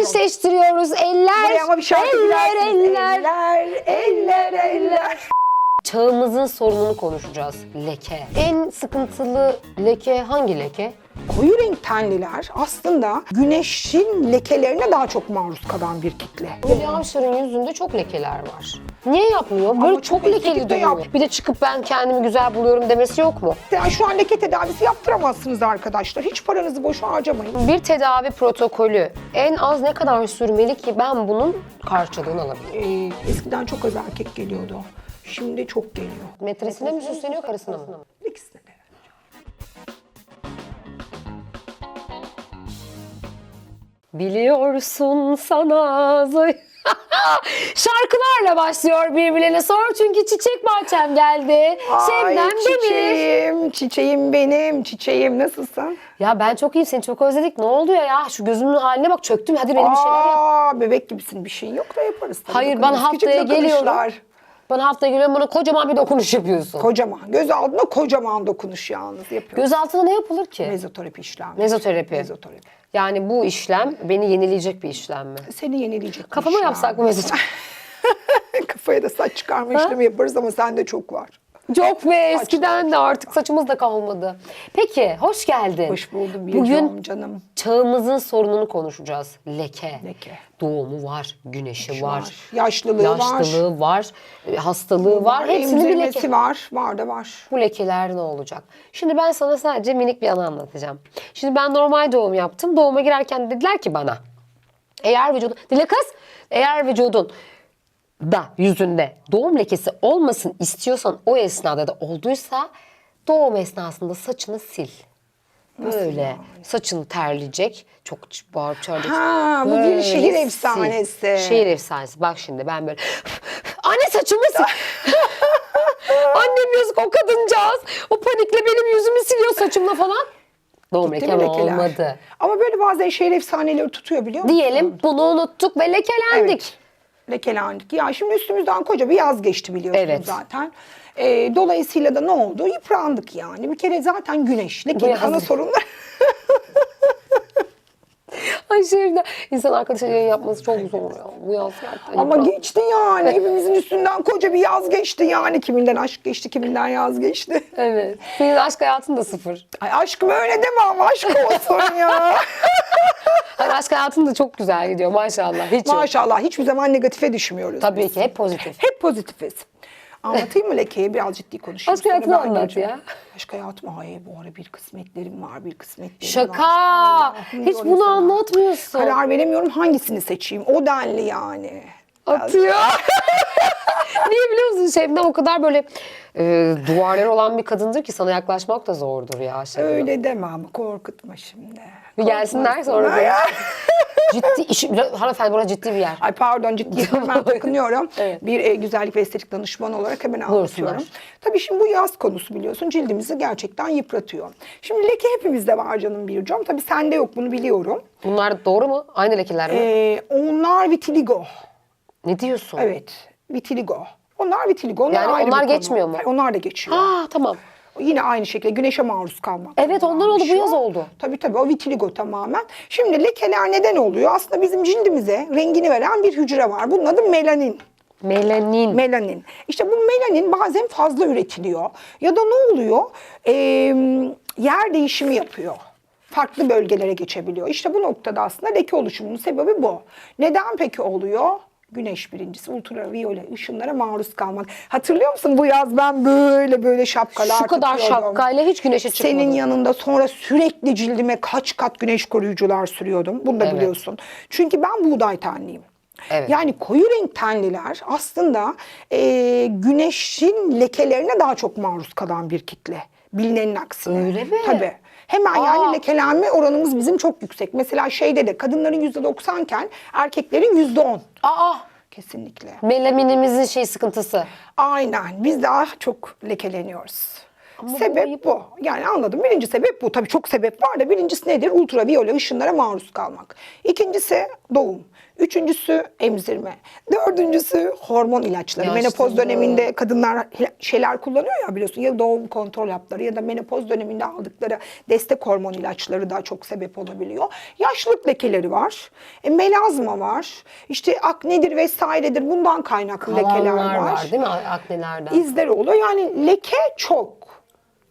gençleştiriyoruz. Eller, Buraya ama bir şarkı eller, eller. Eller, eller, eller. Çağımızın sorununu konuşacağız. Leke. En sıkıntılı leke hangi leke? Koyu renk tenliler aslında güneşin lekelerine daha çok maruz kalan bir kitle. Hülya Avşar'ın yüzünde çok lekeler var. Niye yapmıyor? Böyle Ama çok çok lekeli estetik de duruyor. yap. Bir de çıkıp ben kendimi güzel buluyorum demesi yok mu? Yani şu an leke tedavisi yaptıramazsınız arkadaşlar. Hiç paranızı boşa harcamayın. Bir tedavi protokolü en az ne kadar sürmeli ki ben bunun karşılığını alabilirim? Ee, eskiden çok az erkek geliyordu. Şimdi çok geliyor. Metresine mi süsleniyor karısına mı? İkisine de. Biliyorsun sana Şarkılarla başlıyor birbirlerine sor çünkü çiçek bahçem geldi. Şebnem Demir. çiçeğim, çiçeğim benim, çiçeğim nasılsın? Ya ben çok iyiyim seni çok özledik. Ne oldu ya? Şu gözümün haline bak çöktüm. Hadi benim bir şeyler yap. Aa, bebek gibisin bir şeyin yok da yaparız. tabii. Hayır, ben Küçük haftaya geliyorum. dokunuşlar. Bana haftaya geliyorum bana kocaman bir dokunuş yapıyorsun. Kocaman, göz altına kocaman dokunuş yalnız yapıyoruz. Göz altına ne yapılır ki? Mezoterapi işlemi. Mezoterapi. Mezoterapi. Yani bu işlem beni yenileyecek bir işlem mi? Seni yenileyecek Kafama yapsak mı mezoterapi? Kafaya da saç çıkarma işlemi yaparız ama sende çok var. Çok be eskiden de artık saçımız da kalmadı. Peki hoş geldin. Hoş buldum bir Bugün canım. çağımızın sorununu konuşacağız. Leke. Leke. Doğumu var, güneşi var, var, yaşlılığı var. yaşlılığı var, e, hastalığı var. Hepsinin bir leke. var, var da var. Bu lekeler ne olacak? Şimdi ben sana sadece minik bir anı anlatacağım. Şimdi ben normal doğum yaptım. Doğuma girerken dediler ki bana eğer vücudun, dile kız, eğer vücudun da yüzünde doğum lekesi olmasın istiyorsan o esnada da olduysa doğum esnasında saçını sil. Böyle saçını terleyecek. Çok bağırıp çağıracak. Ha, bu bir Böyle şehir sil. efsanesi. Şehir efsanesi. Bak şimdi ben böyle anne saçımı sil. Annem yazık o kadıncağız. O panikle benim yüzümü siliyor saçımla falan. Doğum Değil mi lekem lekeler? olmadı. Ama böyle bazen şehir efsaneleri tutuyor biliyor musun? Diyelim bunu unuttuk ve lekelendik. Evet. Lekelendik. Ya şimdi üstümüzden koca bir yaz geçti biliyorsunuz Evet. zaten. Ee, dolayısıyla da ne oldu? Yıprandık yani. Bir kere zaten güneş. Lekenin ana sorunları. Ay şehirde insan arkadaşa yayın yapması çok zor ya. Bu yaz gerçekten. Ama yıprandım. geçti yani. Hepimizin üstünden koca bir yaz geçti yani. Kiminden aşk geçti, kiminden yaz geçti. Evet. Senin aşk hayatın da sıfır. Ay aşkım öyle deme ama aşk olsun ya. Hayır aşk hayatın da çok güzel gidiyor maşallah. Hiç yok. Maşallah hiçbir zaman negatife düşmüyoruz. Tabii ki hep pozitif. Hep pozitifiz. Anlatayım mı lekeyi? Biraz ciddi konuşayım. Aşk hayatını anlat geleceğim. ya. Aşk hayatım. Ay bu ara bir kısmetlerim var, bir kısmetlerim Şaka. var. Allah'ım Hiç bunu insan. anlatmıyorsun. Karar veremiyorum hangisini seçeyim. O denli yani. Atıyor. Niye biliyor musun Şebnem o kadar böyle e, duvarları olan bir kadındır ki sana yaklaşmak da zordur ya Şebnem. Öyle deme ama korkutma şimdi. Bir gelsinler sonra da. Ya. ciddi, iş, hanımefendi burası ciddi bir yer. Ay pardon ciddi hemen takınıyorum. Evet. Bir e, güzellik ve estetik danışmanı olarak hemen anlatıyorum. Tabii şimdi bu yaz konusu biliyorsun cildimizi gerçekten yıpratıyor. Şimdi leke hepimizde var canım Bircam. Tabii sende yok bunu biliyorum. Bunlar doğru mu? Aynı lekeler mi? Ee, onlar vitiligo. Ne diyorsun? Evet, vitiligo. Onlar vitiligo. Onlar Yani ayrı bir onlar konu. geçmiyor mu? Hayır, Onlar da geçiyor. Aa tamam. Yine aynı şekilde güneşe maruz kalmak. Evet, onlar oldu, bu yaz oldu. Tabii tabii o vitiligo tamamen. Şimdi lekeler neden oluyor? Aslında bizim cildimize rengini veren bir hücre var. Bunun adı melanin. Melanin. Melanin. İşte bu melanin bazen fazla üretiliyor. Ya da ne oluyor? Ee, yer değişimi yapıyor. Farklı bölgelere geçebiliyor. İşte bu noktada aslında leke oluşumunun sebebi bu. Neden peki oluyor? Güneş birincisi ultraviyole ışınlara maruz kalmak. Hatırlıyor musun bu yaz ben böyle böyle şapkalar Şu kadar tutuyordum. şapkayla hiç güneşe çıkmadım. Senin yanında sonra sürekli cildime kaç kat güneş koruyucular sürüyordum. Bunu da Evet. biliyorsun. Çünkü ben buğday tenliyim. Evet. Yani koyu renk tenliler aslında e, güneşin lekelerine daha çok maruz kalan bir kitle. Bilinenin aksine. Öyle mi? Tabii. Hemen Aa. yani lekelenme oranımız bizim çok yüksek. Mesela şeyde de kadınların yüzde doksan iken erkeklerin yüzde on. Aa Kesinlikle. melaninimizin şey sıkıntısı. Aynen. Biz daha çok lekeleniyoruz. Ama bu sebep ayıp. bu. Yani anladım. Birinci sebep bu. Tabii çok sebep var da birincisi nedir? Ultraviyole ışınlara maruz kalmak. İkincisi doğum. Üçüncüsü emzirme. Dördüncüsü hormon ilaçları. Ya menopoz bu. döneminde kadınlar şeyler kullanıyor ya biliyorsun. Ya doğum kontrol hapları ya da menopoz döneminde aldıkları destek hormon ilaçları da çok sebep olabiliyor. Yaşlılık lekeleri var. E, melazma var. İşte aknedir vesairedir. Bundan kaynaklı lekeler Kalanlar var. var değil mi aknelerden? İzleri oluyor. Yani leke çok.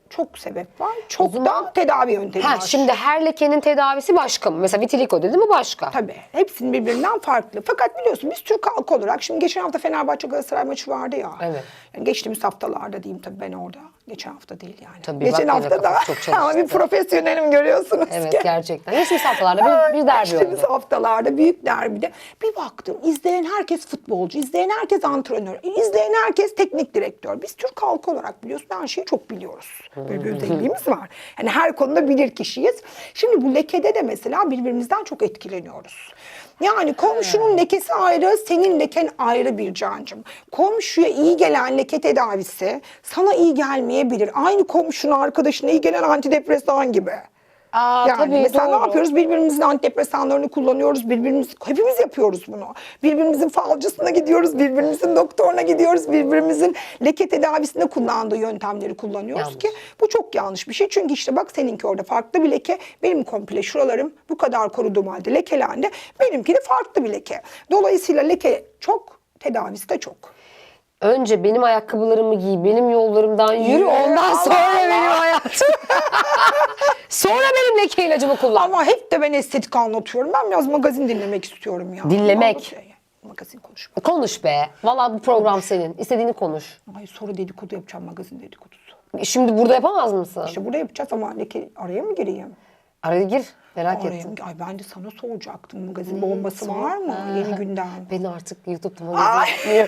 Çok sebep var. Çok zaman- da tedavi yöntemi Ha, var. şimdi her lekenin tedavisi başka mı? Mesela vitiligo dedi mi başka? Tabii. Hepsinin birbirinden farklı. Fakat biliyorsun biz Türk halkı olarak şimdi geçen hafta Fenerbahçe Galatasaray maçı vardı ya. Evet. Yani geçtiğimiz haftalarda diyeyim tabii ben orada. Geçen hafta değil yani. Tabii, geçen bak hafta da çok ama bir profesyonelim görüyorsunuz Evet ki. gerçekten. Geçmiş haftalarda bir, bir derbi Geçtiğimiz oldu. haftalarda büyük derbide bir baktım izleyen herkes futbolcu, izleyen herkes antrenör, izleyen herkes teknik direktör. Biz Türk halkı olarak biliyorsun her şeyi çok biliyoruz. Böyle bir özelliğimiz var. Yani her konuda bilir kişiyiz. Şimdi bu lekede de mesela birbirimizden çok etkileniyoruz. Yani komşunun lekesi ayrı, senin leken ayrı bir cancım. Komşuya iyi gelen leke tedavisi sana iyi gelmeyebilir. Aynı komşunun arkadaşına iyi gelen antidepresan gibi. Aa, Yani tabii, mesela ne doğru. yapıyoruz? Birbirimizin antidepresanlarını kullanıyoruz. Birbirimiz hepimiz yapıyoruz bunu. Birbirimizin falcısına gidiyoruz, birbirimizin doktoruna gidiyoruz, birbirimizin leke tedavisinde kullandığı yöntemleri kullanıyoruz Yanlış. ki bu çok yanlış bir şey. Çünkü işte bak seninki orada farklı bir leke, benim komple şuralarım bu kadar koruduğum halde lekelendi. Benimki de farklı bir leke. Dolayısıyla leke çok, tedavisi de çok. Önce benim ayakkabılarımı giy, benim yollarımdan yürü, Yürü, ondan Allah sonra Allah. benim hayatım. sonra benim leke ilacımı kullan. Ama hep de ben estetik anlatıyorum. Ben biraz magazin dinlemek istiyorum ya. Dinlemek. Vallahi Magazin konuşma. Konuş be. Valla bu program senin. İstediğini konuş. Ay sonra dedikodu yapacağım magazin dedikodusu. Şimdi burada yapamaz mısın? İşte burada yapacağız ama leke araya mı gireyim? Araya gir. Merak Araya ettim. mı? Ay ben de sana soracaktım. Magazin bombası var mı? Yeni gündem. Ben artık YouTube'da magazin.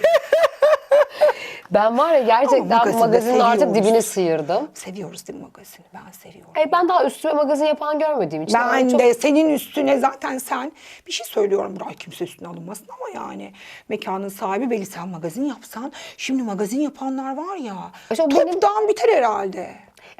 Ben var ya gerçekten magazin magazinin artık dibini sıyırdım. Seviyoruz değil mi magazini? Ben seviyorum. E, ben daha üstüme magazin yapan görmediğim için. Ben çok- de senin üstüne zaten sen bir şey söylüyorum Buray kimse üstüne alınmasın ama yani mekanın sahibi belli sen magazin yapsan şimdi magazin yapanlar var ya İşte o benim- toptan biter herhalde.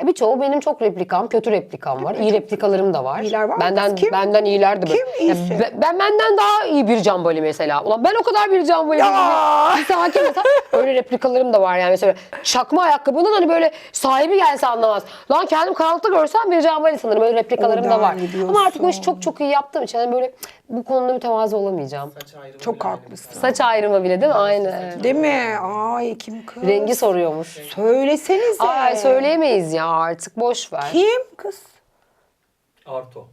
E birçoğu benim çok replikam, kötü replikam var. İyi replikalarım da var. İyiler var? Benden Kim? benden iyiler de. Kim Ya iyisi? be- ben benden daha iyi bir cambali mesela. Ulan ben o kadar bir cambali. Ya! Bir sakin mesela. Öyle replikalarım da var yani mesela. Çakma ayakkabının hani böyle sahibi gelse anlamaz. Lan kendim karanlıkta görsem bir cambali sanırım. Öyle replikalarım O da var. Ama artık bu işi çok çok iyi yaptığım için hani böyle bu konuda mütevazı olamayacağım. Çok haklısın. Saç ayrımı bile değil mi? Aynı. Değil mi? Ay kim kız? Rengi soruyormuş. Söylesenize. Ay söyleyemeyiz ya artık boş ver. Kim kız? Arto.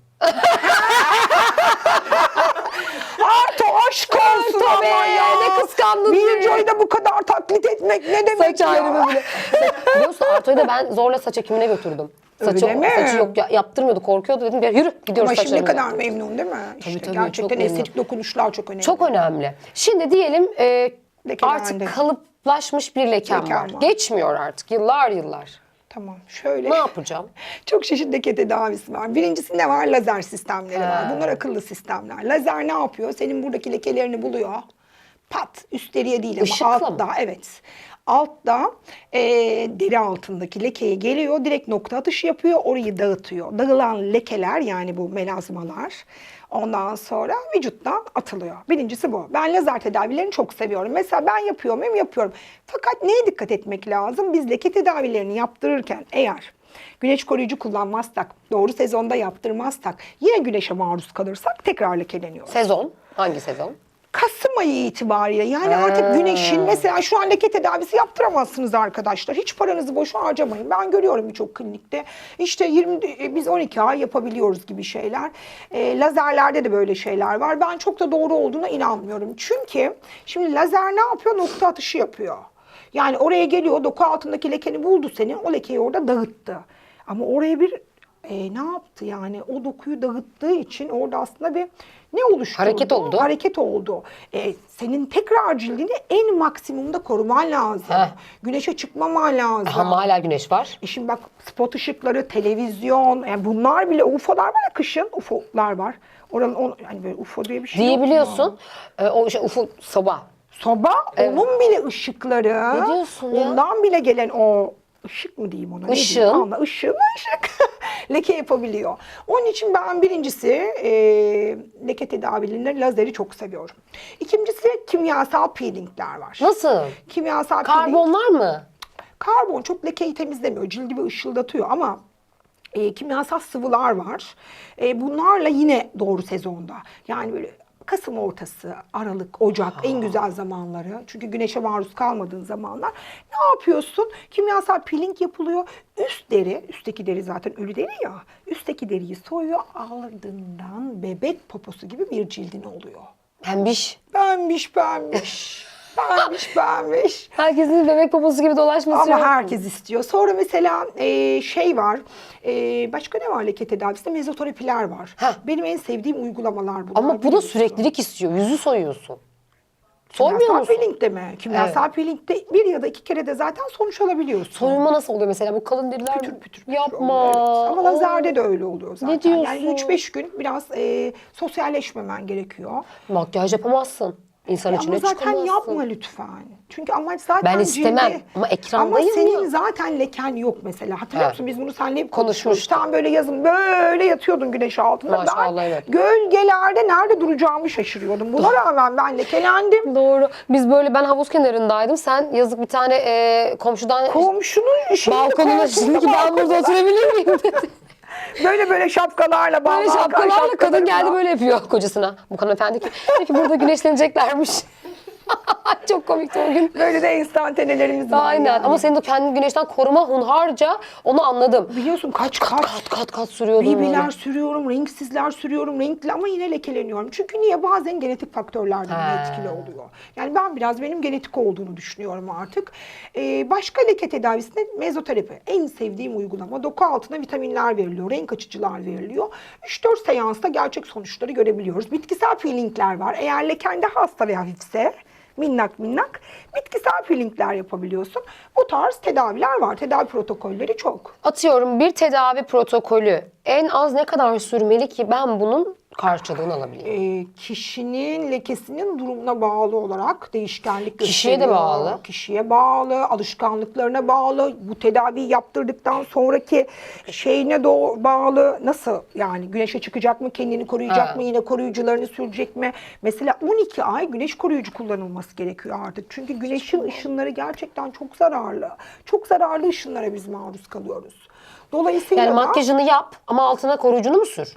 Arto aşk olsun Arto ama be, ya. ne kıskandın Bir beni. Joy'da bu kadar taklit etmek ne demek Saç ya? ayrımı bile. Biliyorsun Arto'yu da ben zorla saç ekimine götürdüm. Saçı, Öyle mi? saçı yok ya- yaptırmıyordu korkuyordu dedim ya yürü gidiyoruz Ama şimdi ne saçlarını kadar memnun değil mi? İşte tabii, gerçekten çok memnun. estetik dokunuşlar çok önemli. Çok önemli. Şimdi diyelim e, artık kalıplaşmış bir lekem Lekem var. var. Geçmiyor artık yıllar yıllar. Tamam şöyle. Ne yapacağım? Çok çeşitli leke tedavisi var. Birincisi ne var? Lazer sistemleri var. Bunlar akıllı sistemler. Lazer ne yapıyor? Senin buradaki lekelerini buluyor. Pat üstleriye değil ama Işıkla altta mı? evet. Altta e, deri altındaki lekeye geliyor. Direkt nokta atışı yapıyor. Orayı dağıtıyor. Dağılan lekeler yani bu melazmalar ondan sonra vücuttan atılıyor. Birincisi bu. Ben lazer tedavilerini çok seviyorum. Mesela ben yapıyor muyum? Yapıyorum. Fakat neye dikkat etmek lazım? Biz leke tedavilerini yaptırırken eğer güneş koruyucu kullanmazsak, doğru sezonda yaptırmazsak, yine güneşe maruz kalırsak tekrar lekeleniyoruz. Sezon. Hangi sezon? Kasım ayı itibariyle yani artık güneşin mesela şu an leke tedavisi yaptıramazsınız arkadaşlar. Hiç paranızı boşa harcamayın. Ben görüyorum birçok klinikte. İşte 20 e, biz 12 ay yapabiliyoruz gibi şeyler. E, lazerlerde de böyle şeyler var. Ben çok da doğru olduğuna inanmıyorum. Çünkü şimdi lazer ne yapıyor? Nokta atışı yapıyor. Yani oraya geliyor doku altındaki lekeni buldu senin. O lekeyi orada dağıttı. Ama oraya bir e, ne yaptı yani o dokuyu dağıttığı için orada aslında bir ne oluşturdu? Hareket oldu. Hareket oldu. E, senin tekrar cildini en maksimumda koruman lazım. Heh. Güneşe çıkmaman lazım. Ama hala güneş var. E şimdi bak spot ışıkları, televizyon, yani bunlar bile UFO'lar var ya kışın UFO'lar var. Oranın on, yani böyle UFO diye bir şey? Diyebiliyorsun. E, o şey, ufuk soba. Soba onun bile ışıkları. Ne diyorsun ya? Ondan bile gelen o ışık mı diyeyim ona? ne Işın. diyeyim? Işık leke yapabiliyor. Onun için ben birincisi e, leke tedavilerinde lazeri çok seviyorum. İkincisi kimyasal peelingler var. Nasıl? Kimyasal peeling. Karbonlar mı? Karbon çok lekeyi temizlemiyor. Cildi bir ışıldatıyor ama e, kimyasal sıvılar var. E, bunlarla yine doğru sezonda. Yani böyle Kasım ortası, Aralık, Ocak en güzel zamanları. Çünkü güneşe maruz kalmadığın zamanlar. Ne yapıyorsun? Kimyasal peeling yapılıyor. Üst deri, üstteki deri zaten ölü deri ya. Üstteki deriyi soyuyor. Ardından bebek poposu gibi bir cildin oluyor. Pembiş. Pembiş pembiş. pembiş pembiş. Herkesin bebek poposu gibi dolaşması Ama yok herkes istiyor. Sonra mesela e, şey var. e, başka ne var leke tedavisinde? Mezoterapiler var. Heh. Benim en sevdiğim uygulamalar bunlar. Ama bu da biliyorsun. süreklilik istiyor. Yüzü soyuyorsun. Kimyasal musun? peeling de mi? Kimyasal peelingde bir ya da iki kere de zaten sonuç alabiliyorsun. Soyunma nasıl oluyor mesela? Bu kalın deriler Pütür pütür pütür Yapma. oluyor, evet. Ama lazerde de öyle oluyor zaten. diyorsun? Yani 3-5 gün biraz e, sosyalleşmemen gerekiyor. Makyaj yapamazsın. İnsan Ya içine ama zaten çıkamazsın. yapma lütfen. Çünkü amaç zaten Ben istemem. cildi. Ama ekrandayım Ama senin ya. zaten leken yok mesela. Hatırlıyor Evet. musun? Biz bunu seninle hep Konuşmuştuk. Tam böyle yazın böyle yatıyordun güneş altında. Maşallah, ben evet. gölgelerde nerede duracağımı şaşırıyordum. Buna rağmen ben lekelendim. Doğru. Biz böyle ben havuz kenarındaydım. Sen yazık bir tane e, komşudan Komşunun şeyini balkonuna şimdi ki ben burada oturabilir miyim dedi. Böyle böyle şapkalarla. bal- Böyle şapkalarla kadın geldi böyle yapıyor kocasına. Bu hanımefendi ki, peki burada güneşleneceklermiş. Çok komikti o gün. Böyle de enstantanelerimiz var Aynen yani. ama senin de kendini güneşten koruma hunharca onu anladım. Biliyorsun kaç kaç Kat kat kat sürüyordum böyle. sürüyorum, renksizler sürüyorum, renkli ama yine lekeleniyorum. Çünkü niye? Bazen genetik faktörler de buna Ha. etkili oluyor. Yani ben biraz benim genetik olduğunu düşünüyorum artık. Ee, başka leke tedavisinde mezoterapi. En sevdiğim uygulama. Doku altına vitaminler veriliyor, renk açıcılar veriliyor. 3-4 seansta gerçek sonuçları görebiliyoruz. Bitkisel peelingler var. Eğer lekende hasta ve hafifse minnak minnak bitkisel peelingler yapabiliyorsun. Bu tarz tedaviler var. Tedavi protokolleri çok. Atıyorum bir tedavi protokolü en az ne kadar sürmeli ki ben bunun karşılığını alabileyim? e, kişinin lekesinin durumuna bağlı olarak değişkenlik Kişiye de gösteriyor. bağlı. Kişiye bağlı, alışkanlıklarına bağlı, bu tedaviyi yaptırdıktan sonraki şeyine doğ- bağlı. Nasıl yani güneşe çıkacak mı, kendini koruyacak Ha. mı, yine koruyucularını sürecek mi? Mesela 12 ay güneş koruyucu kullanılması gerekiyor artık. Çünkü güneşin ışınları gerçekten çok zararlı. Çok zararlı ışınlara biz maruz kalıyoruz. Dolayısıyla Yani da- makyajını yap ama altına koruyucunu mu sür?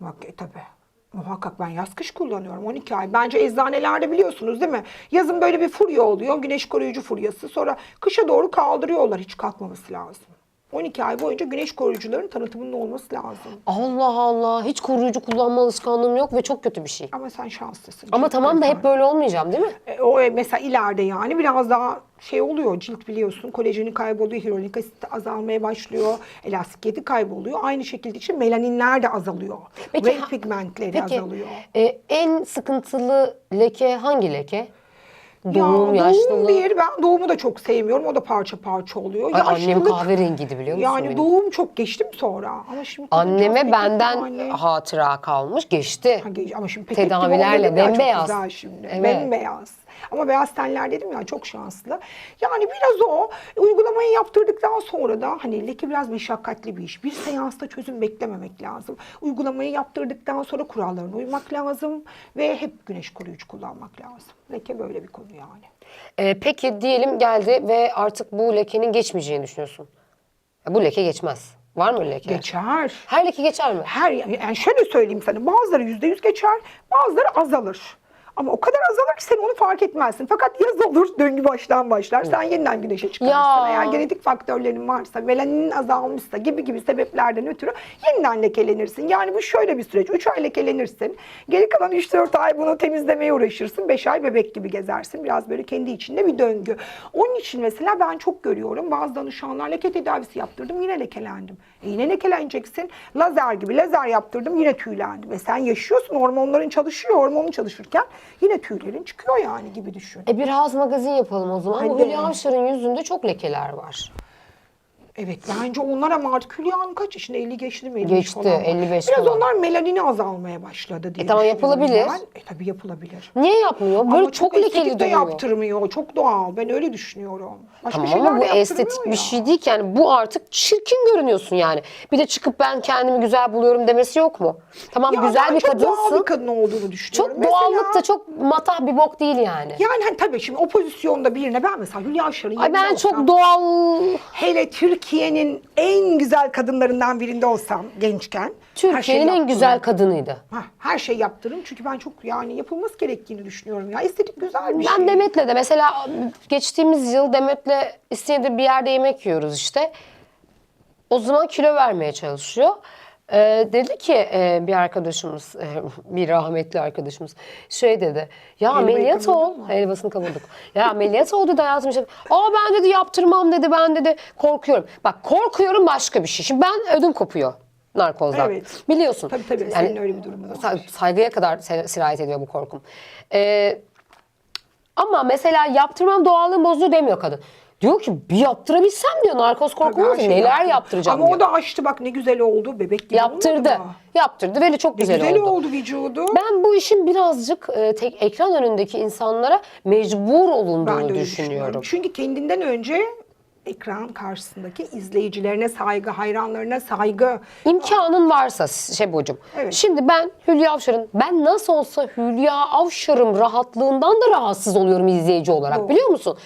Bak e, tabii. Muhakkak ben yaz kış kullanıyorum 12 ay. Bence eczanelerde biliyorsunuz değil mi? Yazın böyle bir furya oluyor. Güneş koruyucu furyası. Sonra kışa doğru kaldırıyorlar. Hiç kalkmaması lazım. 12 ay boyunca güneş koruyucuların tanıtımının olması lazım. Allah Allah hiç koruyucu kullanma alışkanlığım yok ve çok kötü bir şey. Ama sen şanslısın. Ama Cilt tamam da hep böyle olmayacağım değil mi? E, O e, mesela ileride yani biraz daha şey oluyor cilt biliyorsun kolajeni kayboluyor, hyaluronik asit azalmaya başlıyor, elastikiyeti kayboluyor. Aynı şekilde için melaninler de azalıyor. Peki Renk pigmentleri Peki azalıyor. e, en sıkıntılı leke hangi leke? Ya, Doğum, yaşlılık. bir, ben doğumu da çok sevmiyorum. O da parça parça oluyor. Ay, annem kahverengiydi biliyor musun Yani benim? doğum çok geçti mi sonra? Ama şimdi Anneme benden yani- hatıra kalmış geçti. Ha, geç- Ama şimdi gibi Tedavilerle oldu ya, bembeyaz. Çok güzel şimdi. Evet. Bembeyaz. Ama beyaz tenler dedim ya çok şanslı. Yani biraz o uygulamayı yaptırdıktan sonra da hani leke biraz meşakkatli bir iş. Bir seansta çözüm beklememek lazım. Uygulamayı yaptırdıktan sonra kurallarına uymak lazım. Ve hep güneş koruyucu kullanmak lazım. Leke böyle bir konu yani. E, peki diyelim geldi ve artık bu lekenin geçmeyeceğini düşünüyorsun. Bu leke geçmez. Var mı leke? Geçer. Her leke geçer mi? Her yani şöyle söyleyeyim sana bazıları yüzde yüz geçer bazıları azalır. Ama o kadar azalır ki sen onu fark etmezsin. Fakat yaz olur, döngü baştan başlar. Sen yeniden güneşe çıkarsın. Ya. Eğer genetik faktörlerin varsa, melaninin azalmışsa gibi gibi sebeplerden ötürü yeniden lekelenirsin. Yani bu şöyle bir süreç. 3 ay lekelenirsin. Geri kalan 3-4 ay bunu temizlemeye uğraşırsın. 5 ay bebek gibi gezersin. Biraz böyle kendi içinde bir döngü. Onun için mesela ben çok görüyorum. Bazı danışanlar leke tedavisi yaptırdım yine lekelendim. E yine lekeleneceksin. Lazer gibi lazer yaptırdım yine tüylendim. E sen yaşıyorsun hormonların çalışıyor. Hormonun çalışırken yine tüylerin çıkıyor yani gibi düşün. E biraz magazin yapalım o zaman. Bu Hadi. Hülya Avşar'ın yüzünde çok lekeler var. Evet bence onlar ama artık Hülya Hanım kaç yaşında? 50 geçti mi? 55 Geçti, falan var. 55 Biraz falan. onlar melanini azalmaya başladı diye E tamam, düşünüyorum yapılabilir. Ben. E tabii yapılabilir. Niye yapmıyor? Böyle ama çok, lekeli estetik de duruyor. yaptırmıyor. Çok doğal. Ben öyle düşünüyorum. Başka Tamam şeyler ama bu de yaptırmıyor estetik bir ya. şey değil ki. Yani bu artık çirkin görünüyorsun yani. Bir de çıkıp ben kendimi güzel buluyorum demesi yok mu? Tamam Ya güzel ben bir çok doğal kadınsın. bir kadın olduğunu düşünüyorum. Çok doğallık da çok matah bir bok değil yani. Yani hani tabii şimdi o pozisyonda birine ben mesela Hülya Avşar'ın Ay ben olsam, çok doğal hele Türkiye'nin en güzel kadınlarından birinde olsam gençken şeyi Türkiye'nin en güzel kadınıydı. Ha, her şey yaptırırım çünkü ben çok yani yapılması gerektiğini düşünüyorum ya. Estetik güzel bir şey. Ben Demet'le de mesela geçtiğimiz yıl Demet'le İstinye'de bir yerde yemek yiyoruz işte. O zaman kilo vermeye çalışıyor. Ee, dedi ki e, bir arkadaşımız, e, bir rahmetli arkadaşımız şey dedi. Ya ameliyat kavurdun ol. Helvasını kavurduk. Ya ameliyat ol dedi hayatım. Işte, Aa ben dedi yaptırmam dedi ben dedi korkuyorum. Bak korkuyorum başka bir şey. Şimdi ben ödüm kopuyor narkozdan. Evet. Biliyorsun. Tabii, tabii. Senin öyle bir durumun var. Sa- Saygıya kadar sirayet ediyor bu korkum. Ee, ama mesela yaptırmam doğallığın bozduğu demiyor kadın. Diyor ki bir yaptırabilsem diyor narkoz korkum Tabii her şeyi neler yaptırdı. yaptıracağım Ama diyor. o da açtı bak ne güzel oldu. Bebek gibi Yaptırdı. mı? Yaptırdı ve çok Ne güzel, güzel, oldu. oldu vücudu. Ben bu işin birazcık e, tek ekran önündeki insanlara mecbur Ben olunduğunu de öyle düşünüyorum. Çünkü kendinden önce ekran karşısındaki izleyicilerine saygı, hayranlarına saygı. İmkanın varsa Şebocuğum. Evet. Şimdi ben Hülya Avşar'ın ben nasıl olsa Hülya Avşar'ım rahatlığından da rahatsız oluyorum izleyici olarak Doğru. biliyor musun?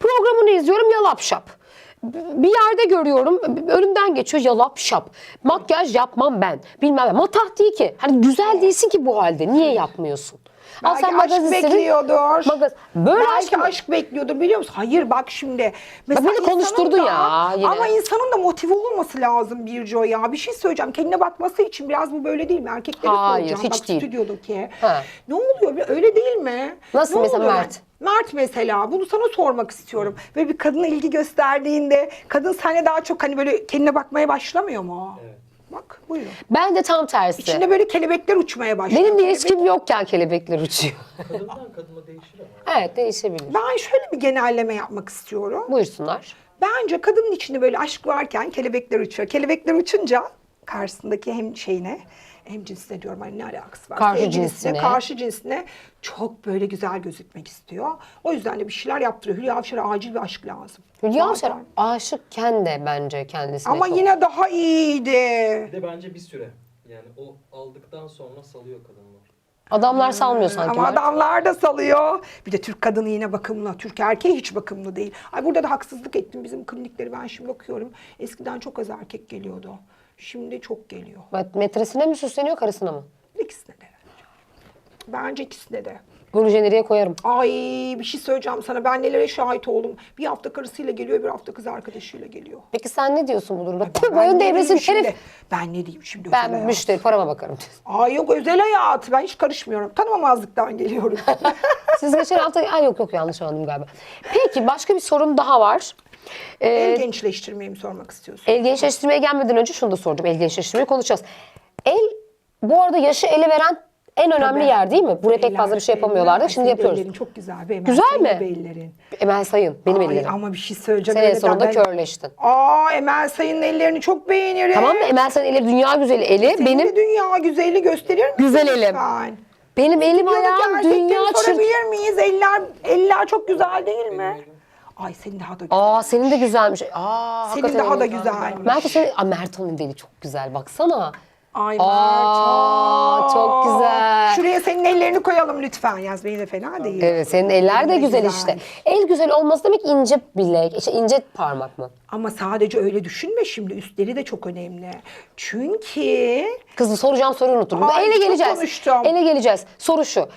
Programını izliyorum yalap şap. Bir yerde görüyorum önümden geçiyor yalap şap. Makyaj yapmam ben. Bilmem ne. Matah değil ki. Hani güzel değilsin ki bu halde. Niye yapmıyorsun? Belki aşk magazinsin. bekliyordur. Magaz Böyle Belki aşk mı? aşk bekliyordur biliyor musun? Hayır bak şimdi. beni insanın konuşturdu da- ya yine. Ama insanın da motive olması lazım Birco ya. Bir şey söyleyeceğim. Kendine bakması için biraz bu böyle değil mi? Erkeklere Hayır, soracağım. hiç bak, değil. stüdyodaki. Ha. Ne oluyor? Öyle değil mi? Nasıl Ne mesela oluyor? Mert? Mert mesela bunu sana sormak istiyorum. Ve bir kadına ilgi gösterdiğinde kadın sana daha çok hani böyle kendine bakmaya başlamıyor mu? Evet. Bak buyurun. Ben de tam tersi. İçinde böyle kelebekler uçmaya başlıyor. Benim bir Kelebek- ilişkim yokken kelebekler uçuyor. Kadından kadına değişir ama. evet değişebilir. Ben şöyle bir genelleme yapmak istiyorum. Buyursunlar. Bence kadının içinde böyle aşk varken kelebekler uçuyor. Kelebekler uçunca karşısındaki hem şeyine hem cinsine diyorum hani ne alakası var? Karşı cinsine. Karşı cinsine çok böyle güzel gözükmek istiyor. O yüzden de bir şeyler yaptırıyor. Hülya Avşar'a acil bir aşk lazım. Hülya Zaten. Avşar aşıkken de bence kendisine Ama çok. yine daha iyiydi. Bir de bence bir süre. Yani o aldıktan sonra salıyor kadınlar. Adamlar salmıyor sanki. Ama adamlar da salıyor. Bir de Türk kadını yine bakımlı. Türk erkeği hiç bakımlı değil. Ay burada da haksızlık ettim bizim klinikleri. Ben şimdi bakıyorum. Eskiden çok az erkek geliyordu. Şimdi çok geliyor. Met- Metresine mi süsleniyor karısına mı? İkisine de. Bence ikisine de. Bunu jeneriğe koyarım. Ay bir şey söyleyeceğim sana. Ben nelere şahit oldum. Bir hafta karısıyla geliyor, bir hafta kız arkadaşıyla geliyor. Peki sen ne diyorsun bu durumda? Tüh boyun devresin herif. Ben ne diyeyim şimdi? Ben hayat? müşteri parama bakarım. Ay yok özel hayat. Ben hiç karışmıyorum. Tanımamazlıktan geliyorum. Siz geçen hafta... Ay yok yok yanlış anladım galiba. Peki başka bir sorum daha var. Ee, El gençleştirmeyi mi sormak istiyorsun? El gençleştirmeye gelmeden önce şunu da soracağım. El gençleştirmeyi konuşacağız. El bu arada yaşı ele veren en önemli Tabii. yer değil mi? Buraya pek fazla bir şey yapamıyorlardı. Şimdi yapıyoruz. Ellerin çok güzel. Be, Emel. Güzel mi? be ellerin. Emel Sayın benim Ay, ellerim. Ama bir şey söyleyeceğim. Sene öyle sonunda ben- körleştin. Aa Emel Sayın'ın ellerini çok beğenirim. Tamam mı? Emel Sayın eli dünya güzeli eli. Senin benim de dünya güzeli gösterir misin? Güzel elim. lütfen? benim elim ayağım dünya çırp. sorabilir miyiz? Eller, eller çok güzel değil mi? Ay senin daha da güzel. Aa senin de güzelmiş. Aa Senin hakikaten daha da güzelmiş. Mert senin Aa, Mert'in eli çok güzel baksana. Ay Aa, Mert. çok güzel. Şuraya senin ellerini koyalım lütfen. Yaz beni de fena değil. Evet senin eller de de güzel güzel. işte. El güzel olması demek ince bilek, işte ince parmak mı? Ama sadece öyle düşünme şimdi. Üstleri de çok önemli. Çünkü Kızım soracağım soruyu unuttum. Ay, ele çok geleceğiz. konuştum. Ele geleceğiz. Soru şu.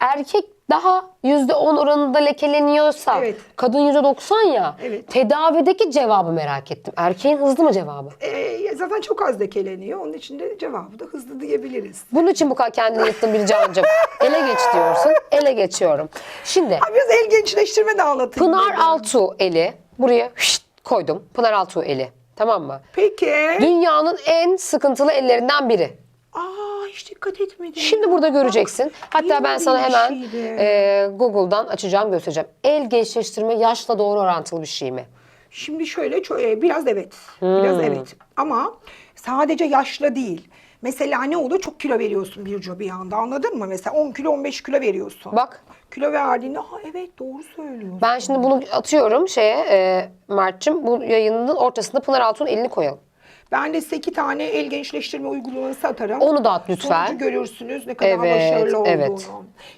Erkek daha yüzde on oranında lekeleniyorsa Evet. kadın yüzde doksan ya. Evet. Tedavideki cevabı merak ettim. Erkeğin hızlı mı cevabı? e, zaten çok az lekeleniyor. Onun için de cevabı da hızlı diyebiliriz. Bunun için bu kadar kendini yıktın bir cancım. Ele geç diyorsun. Ele geçiyorum. Şimdi Ay biraz el gençleştirme de anlatayım. Pınar dedim. Altuğ eli. Buraya şşt koydum. Pınar Altuğ eli. Tamam mı? Peki. Dünyanın en sıkıntılı ellerinden biri. Aa hiç dikkat etmedim. Şimdi burada göreceksin. Hatta ben sana hemen e, Google'dan açacağım göstereceğim. El gençleştirme yaşla doğru orantılı bir şey mi? Şimdi şöyle ço- e, biraz evet. Biraz Hmm. evet. Ama sadece yaşla değil. Mesela ne olur? Çok kilo veriyorsun bir bir anda anladın mı? Mesela 10 kilo 15 kilo veriyorsun. Bak. Kilo verdiğinde ha evet doğru söylüyorsun. Ben şimdi bunu atıyorum şeye e, Mert'cim bu yayının ortasında Pınar Altun'un elini koyalım. Ben de size iki tane el gençleştirme uygulaması atarım. Onu da at lütfen. Sonucu görürsünüz ne kadar Evet, başarılı olduğunu. evet.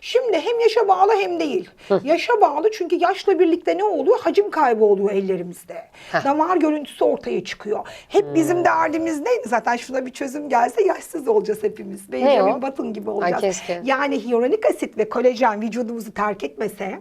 Şimdi hem yaşa bağlı hem değil. yaşa bağlı çünkü yaşla birlikte ne oluyor? Hacim kaybı oluyor ellerimizde. Heh. Damar görüntüsü ortaya çıkıyor. Hep bizim derdimiz ne? Zaten şuna bir çözüm gelse yaşsız olacağız hepimiz. Benjamin? Button gibi olacağız. keşke. Yani hyaluronik asit ve kolajen vücudumuzu terk etmese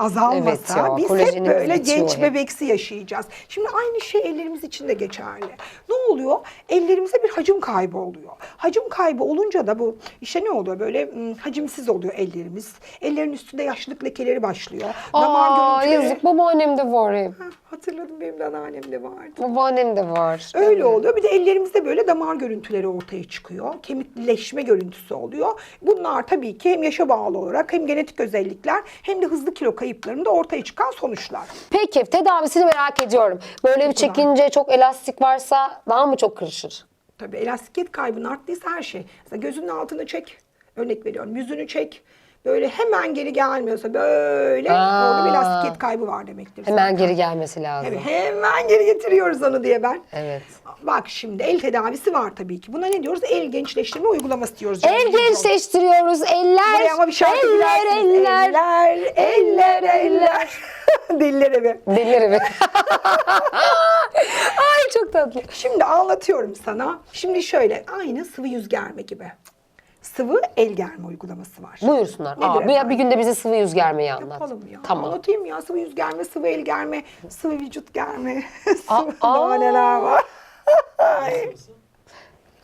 azalmasa Evet ya, biz hep kolajenimiz böyle bitiyor genç hep. bebeksi yaşayacağız. Şimdi aynı şey ellerimiz için de geçerli. Ne oluyor? Ellerimize bir hacim kaybı oluyor. Hacim kaybı olunca da bu işte ne oluyor? Böyle hmm, hacimsiz oluyor ellerimiz. Ellerin üstünde yaşlılık lekeleri başlıyor. Aa görüntüleri- yazık babaannem de var hep. Hatırladım benim de anneannem de vardı. Babaannem de var. Öyle oluyor. Bir de ellerimizde böyle damar görüntüleri ortaya çıkıyor. Kemikleşme görüntüsü oluyor. Bunlar tabii ki hem yaşa bağlı olarak hem genetik özellikler hem de hızlı kilo kayıplarında ortaya çıkan sonuçlar. Peki tedavisini merak ediyorum. Böyle bir çekince çok elastik varsa daha mı çok kırışır? Tabii elastikiyet kaybının arttıysa her şey. Mesela gözünün altını çek. Örnek veriyorum. Yüzünü çek. Böyle hemen geri gelmiyorsa böyle Aa. orada bir elastikiyet kaybı var demektir. Hemen zaten. geri gelmesi lazım. Evet, hemen geri getiriyoruz onu diye ben. Evet. Bak şimdi el tedavisi var tabii ki. Buna ne diyoruz? El gençleştirme uygulaması diyoruz. El gençleştiriyoruz. Eller. Buraya ama bir şarkı eller, eller. Eller, eller, eller. Dillere mi? Dilleri be. Ay çok tatlı. Şimdi anlatıyorum sana. Şimdi şöyle aynı sıvı yüz germe gibi. Sıvı el germe uygulaması var. Buyursunlar. Nedir Aa, bir, bir günde bize sıvı yüz germeyi anlat. Yapalım ya. Tamam. Anlatayım ya. Sıvı yüz germe, sıvı el germe, sıvı vücut germe. Aa, sıvı daha aa. neler var.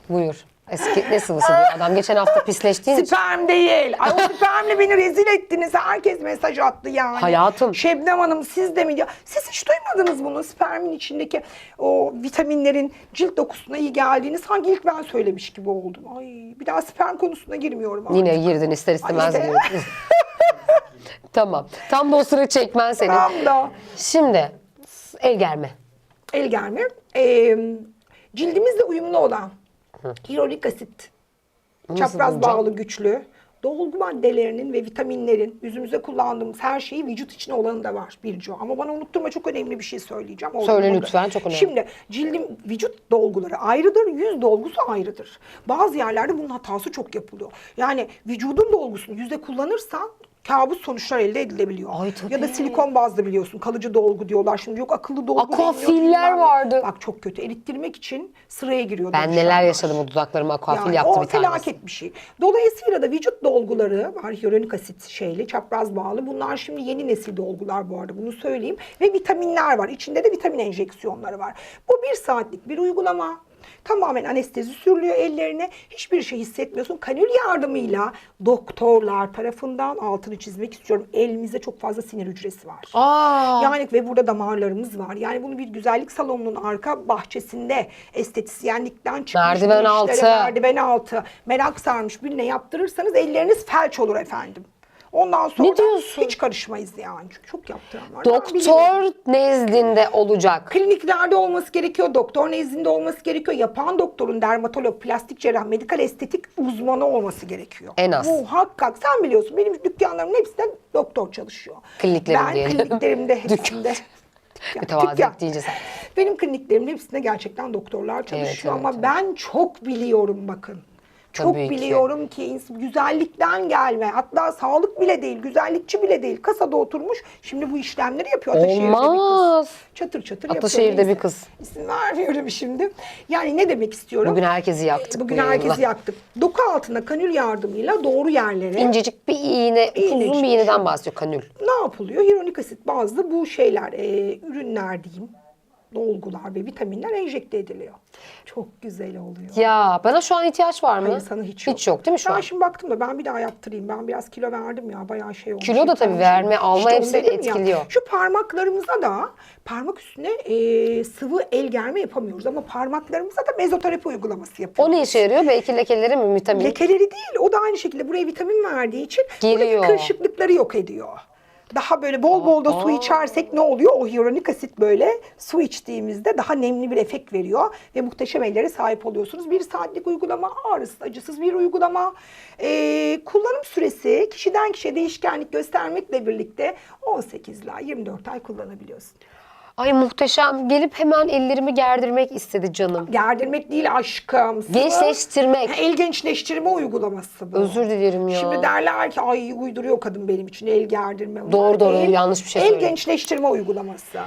Buyur. Eski ne sıvısı diyor adam. Geçen hafta pisleştiğin için. Sperm değil. Ay o spermle beni rezil ettiniz. Herkes mesaj attı yani. Hayatım. Şebnem Hanım siz de mi? diyor. Siz hiç duymadınız bunu. Spermin içindeki o vitaminlerin cilt dokusuna iyi geldiğini sanki ilk ben söylemiş gibi oldum. Ay bir daha sperm konusuna girmiyorum artık. Yine girdin ister istemez Ay girdin. tamam. Tam da o sıra çekmen senin. Tam da Şimdi el germe. el germe. Ee, cildimizle uyumlu olan hyaluronik asit, çapraz bulacağım? bağlı güçlü, dolgu maddelerinin ve vitaminlerin yüzümüze kullandığımız her şeyi vücut içine olanı da var Birco. Ama bana unutturma çok önemli bir şey söyleyeceğim. Oldu Söyle mu? lütfen, çok önemli. Şimdi cildim vücut dolguları ayrıdır, yüz dolgusu ayrıdır. Bazı yerlerde bunun hatası çok yapılıyor. Yani vücudun dolgusunu yüzde kullanırsan kabus sonuçlar elde edilebiliyor. Ay, tabii. ya da silikon bazlı biliyorsun kalıcı dolgu diyorlar. Şimdi yok akıllı dolgu Aquafiller vardı. Bak çok kötü. Erittirmek için sıraya giriyor. Ben neler yaşadım o dudaklarıma aquafil Yani yaptı o bir tanesi. felaket bir şey. Dolayısıyla da vücut dolguları var. Hyaluronik asit şeyli, çapraz bağlı. Bunlar şimdi yeni nesil dolgular bu arada bunu söyleyeyim. Ve vitaminler var. İçinde de vitamin enjeksiyonları var. Bu bir saatlik bir uygulama. Tamamen anestezi sürülüyor ellerine. Hiçbir şey hissetmiyorsun. Kanül yardımıyla doktorlar tarafından altını çizmek istiyorum. Elimizde çok fazla sinir hücresi var. Aa, Yani ve burada damarlarımız var. Yani bunu bir güzellik salonunun arka bahçesinde estetisyenlikten çıkmış Merdiven altı. merdiven altı merak sarmış birine yaptırırsanız elleriniz felç olur efendim. Ondan sonra Ne diyorsun? hiç karışmayız yani. Çünkü çok yaptıran var. Doktor nezdinde olacak. Kliniklerde olması gerekiyor, doktor nezdinde olması gerekiyor. Yapan doktorun dermatolog, plastik cerrah, medikal estetik uzmanı olması gerekiyor. En az. Muhakkak. Sen biliyorsun benim dükkanlarımın hepsinde doktor çalışıyor. Kliniklerim ben diyelim. kliniklerimde hepsinde. Mütevazilik diyeceğiz. Benim kliniklerimin hepsinde gerçekten doktorlar çalışıyor evet, ama evet. ben çok biliyorum bakın. Çok Tabii ki. biliyorum ki. ins- güzellikten gelme. Hatta sağlık bile değil, güzellikçi bile değil. Kasada oturmuş. Şimdi bu işlemleri yapıyor Ataşehir'de bir kız. Olmaz. Çatır çatır yapıyor. Ataşehir'de neyse. bir kız. İsim vermiyorum şimdi. Yani ne demek istiyorum? Bugün herkesi yaktık Bugün bu yayınla. herkesi yaktık. Doku altına kanül yardımıyla doğru yerlere İncecik bir iğne, İğnecik. uzun bir iğneden bahsediyor kanül. ne yapılıyor? Hyaluronik asit bazlı bu şeyler, e, ürünler diyeyim, dolgular ve vitaminler enjekte ediliyor. Çok güzel oluyor. Ya bana şu an ihtiyaç var mı? Hayır sana hiç yok. Hiç yok değil mi şu ben an? şimdi baktım da ben bir daha yaptırayım. Ben biraz kilo verdim ya. Bayağı şey olmuş. Kilo da tabii yıpranmışım. verme, alma onu hepsi dedim ya, etkiliyor. şu parmaklarımıza da parmak üstüne e, sıvı el germe yapamıyoruz. Ama parmaklarımıza da mezoterapi uygulaması yapıyoruz. O ne işe yarıyor? Belki lekeleri mi vitamin? Lekeleri değil. O da aynı şekilde buraya vitamin verdiği için buradaki kırışıklıkları yok ediyor. Daha böyle bol bol da su içersek ne oluyor? O hyaluronik asit böyle su içtiğimizde daha nemli bir efekt veriyor ve muhteşem ellere sahip oluyorsunuz. Bir saatlik uygulama, ağrısız, acısız bir uygulama. Ee, kullanım süresi kişiden kişiye değişkenlik göstermekle birlikte 18 ila 24 ay kullanabiliyorsun. Ay muhteşem. Gelip hemen ellerimi gerdirmek istedi canım. Gerdirmek değil aşkım. Gençleştirmek. Ha, El gençleştirme uygulaması bu. Özür dilerim ya. Şimdi derler ki ay uyduruyor kadın benim için el gerdirme. Doğru, doğru, değil. yanlış bir şey El gençleştirme uygulaması.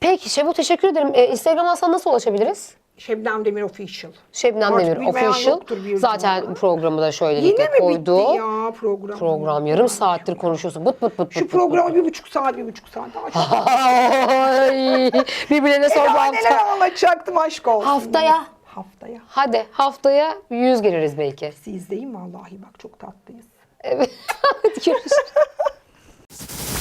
Peki Şebo teşekkür ederim. Ee, Instagram'dan sana nasıl ulaşabiliriz? Şebnem Demir Official. Şebnem Artık Demir bilmeyen Official. yoktur bir Zaten programı da şöylelikle Yine mi koydu. bitti ya program? Program yarım saattir konuşuyorsun. Bıt bıt bıt bıt. Şu bıt programı bir buçuk saat, bir buçuk saat aşk. Ay, birbirine sor bu Daha neler hafta. anlatacaktım aşk olsun. Haftaya. Haftaya. Hadi haftaya yüz geliriz belki. Sizdeyim vallahi bak çok tatlıyız. Evet. Hadi görüşürüz.